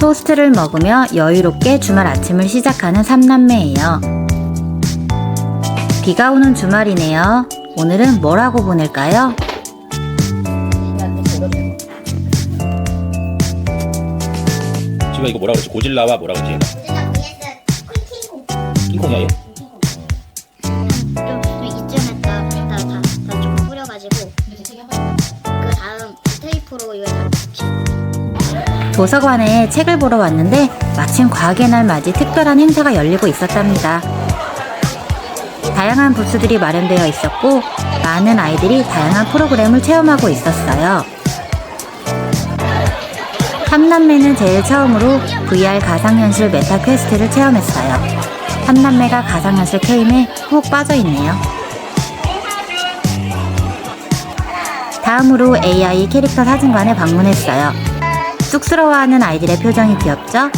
토스트를 먹으며 여유롭게 주말 아침을 시작하는 삼남매예요. 비가 오는 주말이네요. 오늘은 뭐라고 보낼까요? 지금 이거 뭐라 그러지? 고질라와 뭐라 그러지? 킹콩이야 얘? 도서관에 책을 보러 왔는데 마침 과학의 날 맞이 특별한 행사가 열리고 있었답니다. 다양한 부스들이 마련되어 있었고 많은 아이들이 다양한 프로그램을 체험하고 있었어요. 삼남매는 제일 처음으로 VR 가상현실 메타 퀘스트를 체험했어요. 삼남매가 가상현실 게임에 푹 빠져 있네요. 다음으로 AI 캐릭터 사진관에 방문했어요. 쑥스러워하는 아이들의 표정이 귀엽죠?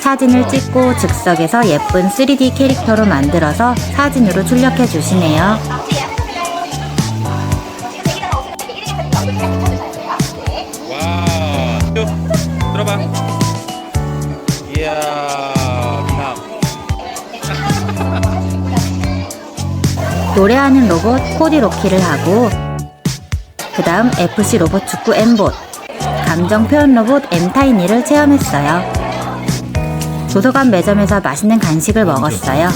사진을 찍고 즉석에서 예쁜 3D 캐릭터로 만들어서 사진으로 출력해 주시네요. 와, 쭉 들어봐. 이야, 미남. 노래하는 로봇 코디 로키를 하고 그 다음 FC 로봇 축구 엠봇 감정 표현 로봇 엠타이니를 체험했어요. 도서관 매점에서 맛있는 간식을 먹었어요.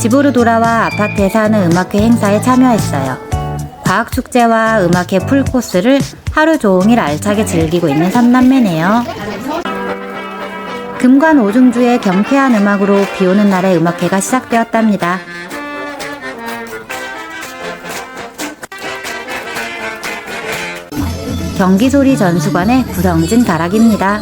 집으로 돌아와 아파트에서 하는 음악회 행사에 참여했어요. 과학축제와 음악회 풀코스를 하루 종일 알차게 즐기고 있는 삼남매네요. 금관 오중주의 경쾌한 음악으로 비 오는 날의 음악회가 시작되었답니다. 경기소리 전수관의 구성진 가락입니다.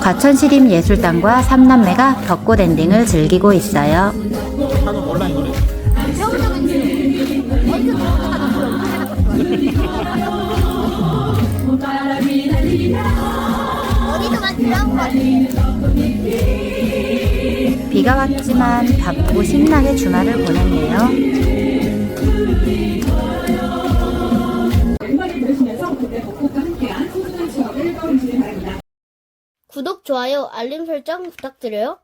과천시립 예술단과 삼남매가 벚꽃 엔딩을 즐기고 있어요. 어디서만 들어온 거 비가 왔지만 바쁘고 신나게 주말을 보냈네요. 구독, 좋아요, 알림 설정 부탁드려요.